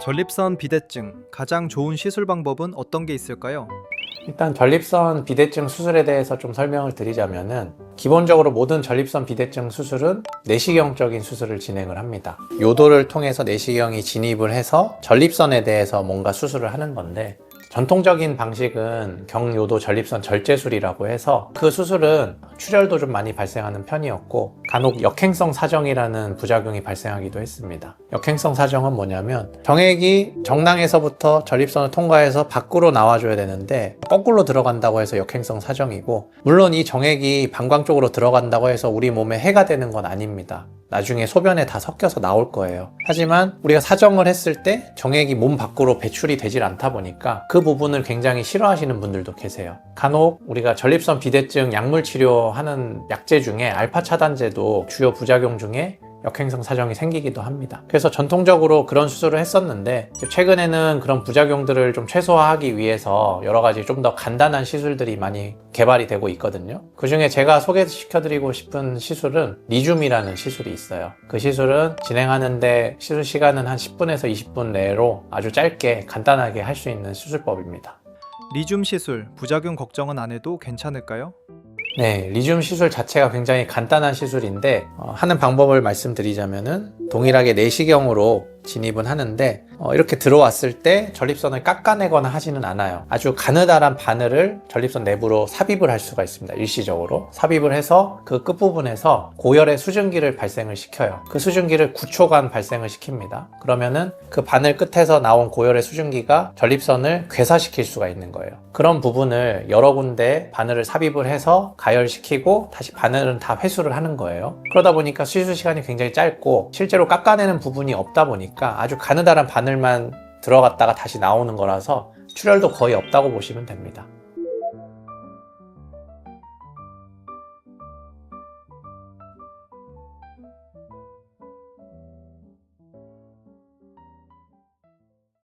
전립선 비대증 가장 좋은 시술 방법은 어떤 게 있을까요? 일단 전립선 비대증 수술에 대해서 좀 설명을 드리자면은 기본적으로 모든 전립선 비대증 수술은 내시경적인 수술을 진행을 합니다. 요도를 통해서 내시경이 진입을 해서 전립선에 대해서 뭔가 수술을 하는 건데 전통적인 방식은 경요도 전립선 절제술이라고 해서 그 수술은 출혈도 좀 많이 발생하는 편이었고 간혹 역행성 사정이라는 부작용이 발생하기도 했습니다. 역행성 사정은 뭐냐면 정액이 정낭에서부터 전립선을 통과해서 밖으로 나와줘야 되는데 거꾸로 들어간다고 해서 역행성 사정이고 물론 이 정액이 방광 쪽으로 들어간다고 해서 우리 몸에 해가 되는 건 아닙니다. 나중에 소변에 다 섞여서 나올 거예요. 하지만 우리가 사정을 했을 때 정액이 몸 밖으로 배출이 되질 않다 보니까 그 부분을 굉장히 싫어하시는 분들도 계세요. 간혹 우리가 전립선 비대증 약물 치료하는 약제 중에 알파 차단제도 주요 부작용 중에 역행성 사정이 생기기도 합니다. 그래서 전통적으로 그런 수술을 했었는데 최근에는 그런 부작용들을 좀 최소화하기 위해서 여러 가지 좀 더 간단한 시술들이 많이 개발이 되고 있거든요. 그 중에 제가 소개시켜드리고 싶은 시술은 리줌이라는 시술이 있어요. 그 시술은 진행하는데 시술 시간은 한 10분에서 20분 내로 아주 짧게 간단하게 할 수 있는 수술법입니다. 리줌 시술 부작용 걱정은 안 해도 괜찮을까요? 네, 리줌 시술 자체가 굉장히 간단한 시술인데 어, 하는 방법을 말씀드리자면은 동일하게 내시경으로 진입은 하는데 어, 이렇게 들어왔을 때 전립선을 깎아내거나 하지는 않아요. 아주 가느다란 바늘을 전립선 내부로 삽입을 할 수가 있습니다. 일시적으로 삽입을 해서 그 끝부분에서 고열의 수증기를 발생을 시켜요. 그 수증기를 9초간 발생을 시킵니다. 그러면은 그 바늘 끝에서 나온 고열의 수증기가 전립선을 괴사시킬 수가 있는 거예요. 그런 부분을 여러 군데 바늘을 삽입을 해서 가열시키고 다시 바늘은 다 회수를 하는 거예요. 그러다 보니까 수술 시간이 굉장히 짧고 실제로 깎아내는 부분이 없다 보니까 아주 가느다란 바늘만 들어갔다가 다시 나오는 거라서 출혈도 거의 없다고 보시면 됩니다.